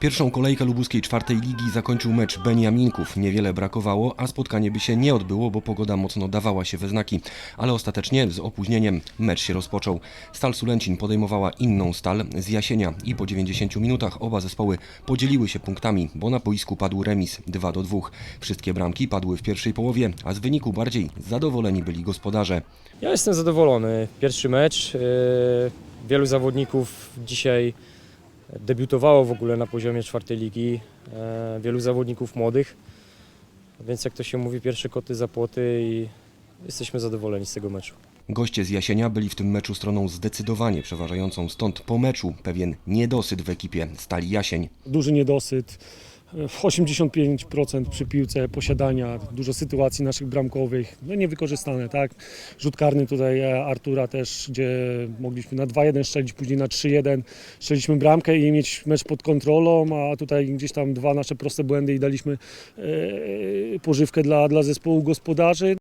Pierwszą kolejkę lubuskiej czwartej ligi zakończył mecz Beniaminków. Niewiele brakowało, a spotkanie by się nie odbyło, bo pogoda mocno dawała się we znaki. Ale ostatecznie z opóźnieniem mecz się rozpoczął. Stal Sulęcin podejmowała inną stal z Jasienia i po 90 minutach oba zespoły podzieliły się punktami, bo na boisku padł remis 2 do 2. Wszystkie bramki padły w pierwszej połowie, a z wyniku bardziej zadowoleni byli gospodarze. Ja jestem zadowolony. Pierwszy mecz. yy, Wielu zawodników dzisiaj debiutowało w ogóle na poziomie czwartej ligi. e, Wielu zawodników młodych. Więc jak to się mówi, pierwsze koty za płoty i jesteśmy zadowoleni z tego meczu. Goście z Jasienia byli w tym meczu stroną zdecydowanie przeważającą, stąd po meczu pewien niedosyt w ekipie Stali Jasień. duży niedosyt. W 85% przy piłce posiadania, dużo sytuacji naszych bramkowych, no niewykorzystane, tak. Rzut karny tutaj e, Artura też, gdzie mogliśmy na 2-1 strzelić, później na 3-1 strzeliśmy bramkę i mieć mecz pod kontrolą, a tutaj gdzieś tam dwa nasze proste błędy i daliśmy e, pożywkę dla, dla zespołu gospodarzy.